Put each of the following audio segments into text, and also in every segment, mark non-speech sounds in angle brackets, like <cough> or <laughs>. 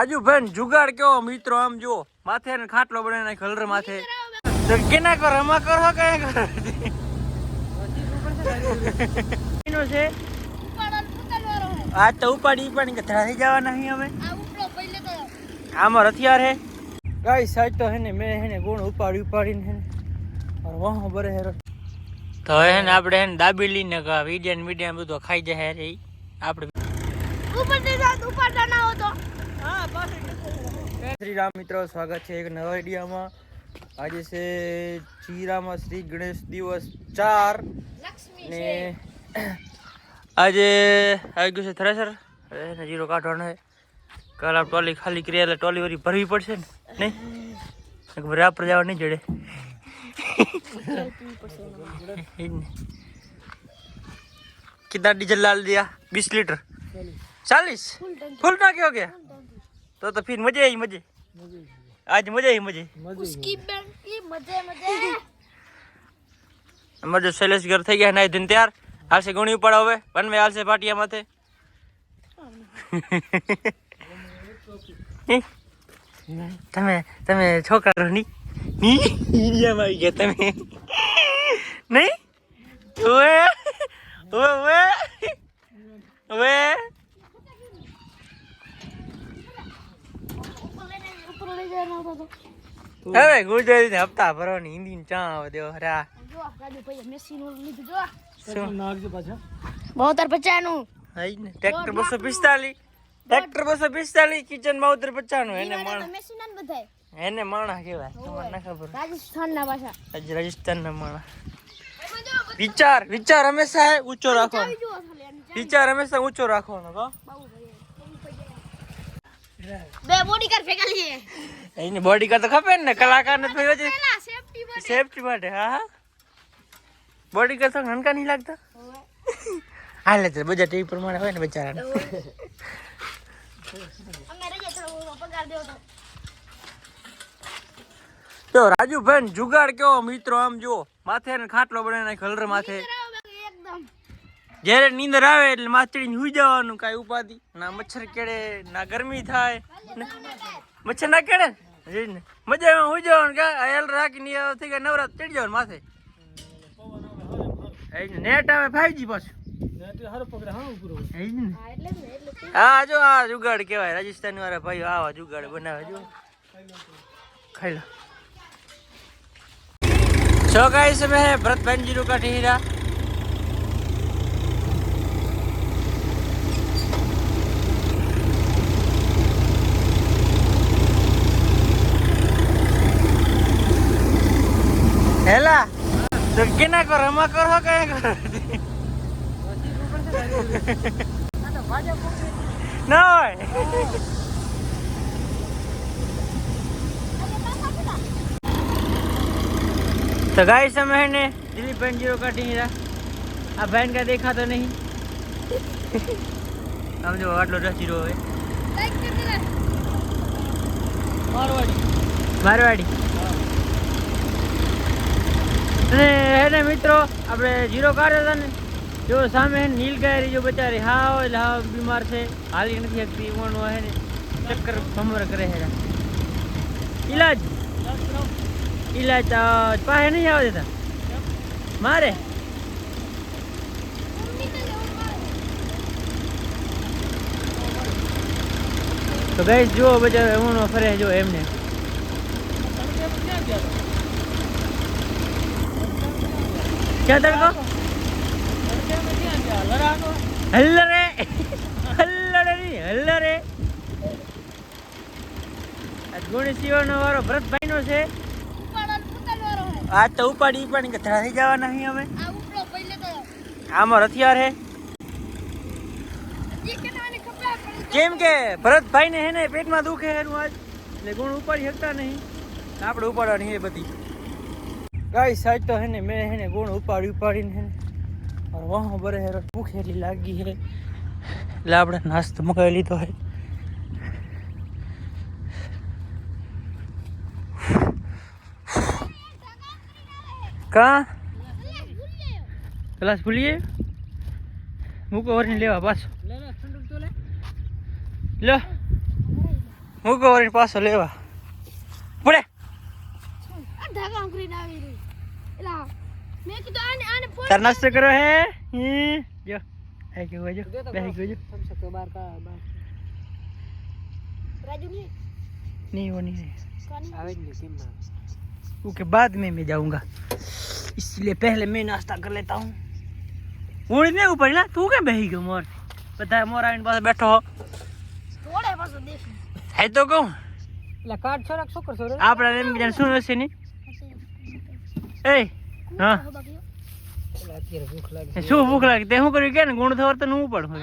રાજુ ભાઈ જુગાડ કેવો મિત્રો આમ જો માથે ને ખાટલો બને નાખ હલર માથે. તો કેના કર રમા કરો કયા કરો છે. આજ તો ઉપાડી પણ કે ધરાઈ જવાના અહીં અમે આમાં હથિયાર હે. કઈ સાજ તો હે ને મેં હે ને ગુણ ઉપાડી ઉપાડીને હે ને. વાહ બરે હેરો તો હે ને આપણે હે ને દાબી લઈને વિડિયા ને મીડિયા બધું ખાઈ જાય રે આપણે શ્રી રામ મિત્રો સ્વાગત છે એક નવા વિડીયોમાં આજે છે ચીરામાં શ્રી ગણેશ દિવસ ચાર ને આજે આવી ગયું છે થ્રેસર એને જીરો કાઢવાનો છે કાલ આ ટોલી ખાલી કરી એટલે ટોલી વળી ભરવી પડશે ને નહીં બરાબર જવા નહીં જડે कितना डीजल डाल दिया बीस लीटर चालीस फुल टाकी हो गया तो तो फिर मजे ही मजे आज मजे ही मजे उसकी बैंक की मजे मजे અમારે જો શૈલેષ ઘર થઈ ગયા નાઈ ધીન તૈયાર હાલશે ગુણી ઉપાડ હવે વનવે હાલશે પાટિયા માથે તમે તમે છોકરા ની ની ઈડિયામાં આવી ગયા તમે નહીં ઓએ ઓએ ઓએ ઓએ હવે ગુજરાતી હપ્તા ભરવાની હિન્દી ને ચા આવે દેવો હરા. જો ગાડી ભાઈ મેસી નું લીધું જો. શું? બોતેર પચાસનું હાઈ ને ટ્રેક્ટર બસો પિસ્તાલીસ. ટ્રેક્ટર બસો પિસ્તાલીસ કિચનમાં ઉતર પચાનું. એને માણ મેસી ના બધાય. એને માણા કેવાય તમને ના ખબર રાજસ્થાન ના પાછા. આજ રાજસ્થાન ના માણા. વિચાર વિચાર હંમેશા ઊંચો રાખવાનો. વિચાર હંમેશા ઊંચો રાખવાનો બાબુ બે બોડીગાર્ડ ભેગા લઈએ. એને બોડીગાર્ડ તો ખપે ને કલાકાર ને થયો છે સેફટી માટે. સેફટી માટે હા બોડીગાર્ડ તો હનકા નહીં લાગતા? હાલે તો બધા ટીવી પ્રમાણે હોય ને બિચારાને. રજા તો જો રાજુભાઈ જુગાડ કેવો મિત્રો આમ જો માથે ને ખાટલો બનાવી નાખ હલર માથે. જ્યારે નીંદર આવે એટલે માથડીને સુઈ જવાનું કાંઈ ઉપાધિ. ના મચ્છર કેડે ના ગરમી થાય. મચ્છર ના કેડે ને. મજામાં સુઈ જવાનું કા હેલ રાખીને થઈ ગયા નવરાત ચડી જવાનું માથે. નેટ આવે ફાઈવજી પાછું. હા, જો આ જુગાડ કેવાય રાજસ્થાન વાળા ભાઈઓ આવા જુગાડ બનાવે, જો. ખાઈ લો. છો ગાઈસ મેં ભરતભાઈ જીરું રહ્યા હેલા તો કે ના કરો રમા કરો કે ના તો ગાઈસ અમે ને દિલીપભાઈ જીરો કાઢી લીધા આ ભાઈ કાંઈ દેખાતો નહીં. સમજો આટલો રસ જીરો હોય મારવાડી મારવાડી. અને હેને મિત્રો, આપણે જીરો કાઢ્યો હતા ને, જો સામે હે ને નીલ ગાયરી જો બચારી. હા એટલે હા બીમાર છે. હાલી નથી શકતી, ઈવણો હે ને ચક્કર ભમર કરે હે ઈલાજ? ઈલાજ પાસે નહીં આવવા દેતા? મારે? તો ગઈ જુઓ બચારો એમનો ફરે જો એમને. ક્યાં તડકો હલ્લરે હલ્લરે નહીં આ ગુણી સીવાનો વારો ભરતભાઈ નો છે આજ તો ઉપાડી ઉપાડી કે થઈ જવા નહીં અમે આ આમાં હથિયાર હે કેમ કે ભરતભાઈ ને હે ને પેટમાં દુખે એનું આજ એટલે ગુણ ઉપાડી શકતા નહીં. આપણે ઉપાડવાની એ બધી. ગાય સાજ તો હે ને મેં હે ને ગુણ ઉપાડી ઉપાડીને હે ને और वहाँ बड़े है भूख એટલી લાગી હે એટલે આપણે નાસ્તો મગાવી લીધો હે કા ગ્લાસ ભૂલીએ મૂકો વરીને લેવા પાછો લો મૂકો વળી પાછો લેવા પડે આ ઢાકા ઉકરીને આવી રહી એલા મેં કીધું આને આને ફોન તાર નાસ્તો કરો હે હી, જો આ કેવું જો બેહી ગયો જો રાજુ ને नहीं वो नहीं કાની उसके बाद में मैं जाऊंगा इसलिए पहले मैं नाश्ता कर लेता हूँ ऊँट नहीं ऊपर ना तू क्या बही गयो मोर पता है मोर आने पास बैठो हो થોડે પાછો દેશી है तो कहूँ કાર્ડ છોરાક શું કરશો રે आप जन सुनो से नहीं ए હા. ભૂખ શું ભૂખ લાગે? તે શું કર્યું? કે ને ગુણ થવાર તો નું પણ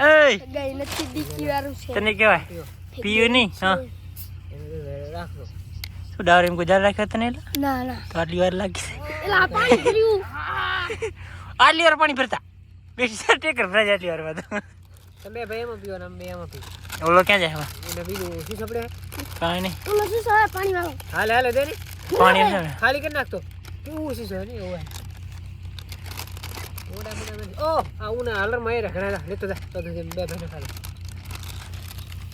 એ ગઈ નથી દીકી વાળું છે તને કહેવાય? પીયું નહીં? હા. એને શું ડાવર એમ ગુજાર રાખ્યો તને એટલે? ના ના. તો આટલી વાર લાગી છે. એલા પાણી પીવું આટલી વાર પાણી ભરતા. બેસી સર ટેકર ભરાય આટલી વારમાં તો તમે ભાઈ એમાં પીવો ને અમે એમાં પીવો ઓલો ક્યાં જાય હવે? એને બીજું શું સપડે કાંઈ નહીં. ઓલો શું પાણી વાળો? હાલે હાલે દે ને. પાણી છે ને ખાલી કરી નાખતો કેવું ઓય! ઓડા મોડા નથી. ઓ આ ઉના હાલરમાં રખડા લેતો જા. તો બે ભાઈને ખાલી.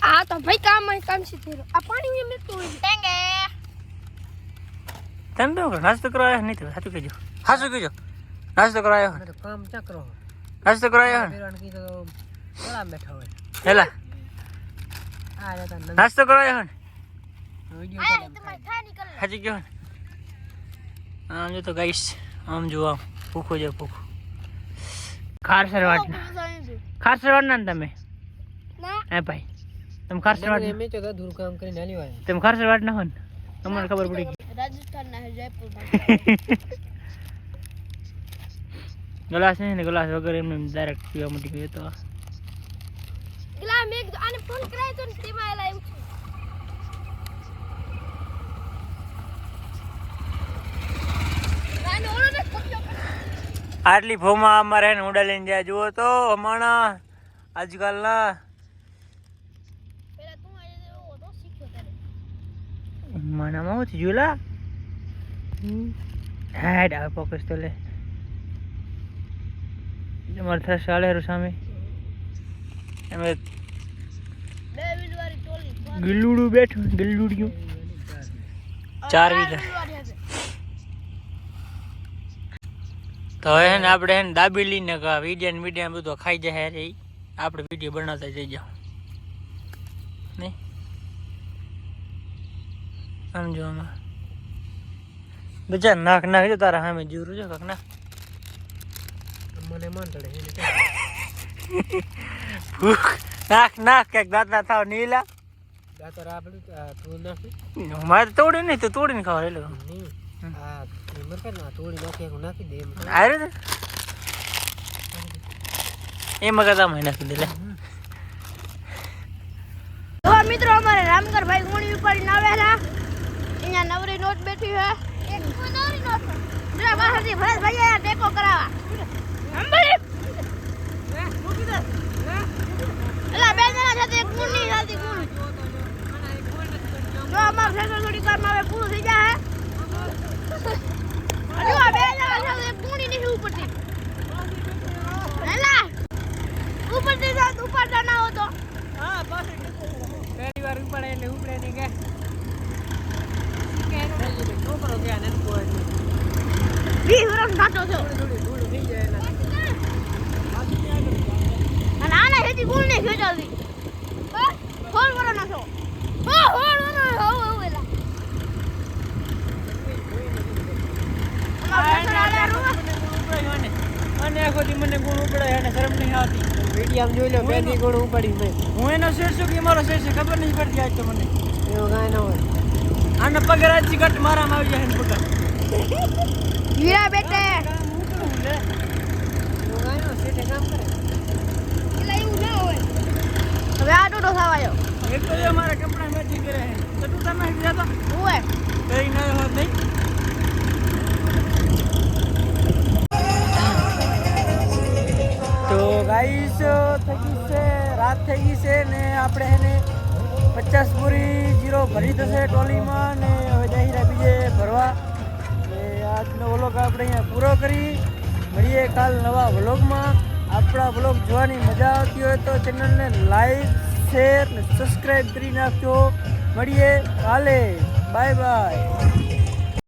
આ તો ભાઈ કામમાં કામ છે તેરો. આ પાણી મેં તો ટેંગે! તમે તો નાસ્તો કરવા આવ્યો નહીં સાચું કહેજો. સાચું કહેજો. નાસ્તો કરવા આવ્યો અમે તો કામ નાસ્તો કરવા આવ્યો હોય. હેલા. નાસ્તો કરવા આવ્યો કહો ને. આમ જો તો ગાઈશ આમ જો આમ. ભૂખો જો ભૂખો. ખારસર વાટ ખારસર વાટ ના ને તમે? ના. હે ભાઈ તમે ખારસર મેં તો દૂર કામ કરીને હાલી વાય તમે ખારસર વાટ ના હો ને તમને ખબર પડી ગઈ. રાજસ્થાન ના જયપુર <laughs> ગ્લાસ નહીં ને ગ્લાસ વગર એમને ડાયરેક્ટ પીવા મટી ગયો તો. ગલા મેં આને ફોન કરાય તો તેમાં એલા એવું આને ઓલો ને પકડ્યો આટલી ફોમાં અમારે એને ઉડા જુઓ તો હમણાં આજકાલના માનામાં હું જોલા હેડ, આ ફોકસ તો લે. તમારે થશે ચાલે સામે. અમે ગિલ્લુડું બેઠું ગિલ્લુડિયું ચાર વીલર વાળી હશે તો હવે ને આપણે એને ને દાબી લઈને કા વીડિયો ને મીડિયા બધું ખાઈ જાય રે આપણે વીડિયો બનાવતા જઈ જાઓ. નહીં સમજો આમાં. બચા નાખ નાખ જો તારા સામે જીવરું છે કાક ના મને મન તળે ભૂખ. નાખ નાખ ક્યાંક દાંતના થાવ નીલા દાતર આપડું આ તું નાખી. મારે તોડી નહીં તો તોડીને ખાવા એટલે નહીં આ મરકર ના થોડી નાખી હું નાખી દે આરે નાખી દે લે. મિત્રો અમારે રામગર ભાઈ ગુણી ઉપર આવેલા. અહીંયા નવરી નોટ બેઠી હે. એક નવરી નોટ જરા બહારથી ભરત ભાઈ ટેકો કરાવવા. અંબરી એલા બે જણા સાથે એક ગુણની સાથે ગુણ. જો અમાર ફેસર થોડી વારમાં હવે પૂરું થઈ જાય ઉપાડતા ના હેતી ઉપડે નહીં કે. છોકરો ક્યાં નથી કોઈ વીસ વર્ષ નાતો છો થોડી થોડી થઈ જાય એટલે અને આના હેતી ગુણ ને ખેંચાવી હોળ વરો ના છો હો હોળ વરો હો હો એલા અમાર ફેસર આલે રૂવા અને આખો દી મને ગુણ ઉપડે અને શરમ નહીં આવતી વીડિયો જોઈ લો બે દી ગોળ ઉપાડી મેં હું એનો શેર કે મારો શેર ખબર નહીં પડતી આજ તો મને. એવું કાંઈ ના હોય આને પગાર આજથી ઘટ મારામાં આવી જાય ને પગાર. હીરા બેટે. એવું કાંઈ ના સેટે કામ કરે એવું ના હોય હવે આ ટોટો થવાયો. એક તો એ મારા કપડા મેચિંગ કરે તો તું તમે ગયા તો કઈ ના હોત નહીં? તો થઈ ગઈ છે, રાત થઈ ગઈ છે ને આપણે એને પચાસ પૂરી જીરો ભરી થશે ટ્રોલીમાં ને હવે જઈ બીજે ભરવા. ને આજનો વ્લોગ આપણે અહીંયા પૂરો કરી. મળીએ કાલ નવા વ્લોગમાં. આપણા વ્લોગ જોવાની મજા આવતી હોય તો ચેનલને લાઈક, શેર ને સબસ્ક્રાઈબ કરી નાખજો. મળીએ કાલે. Bye bye.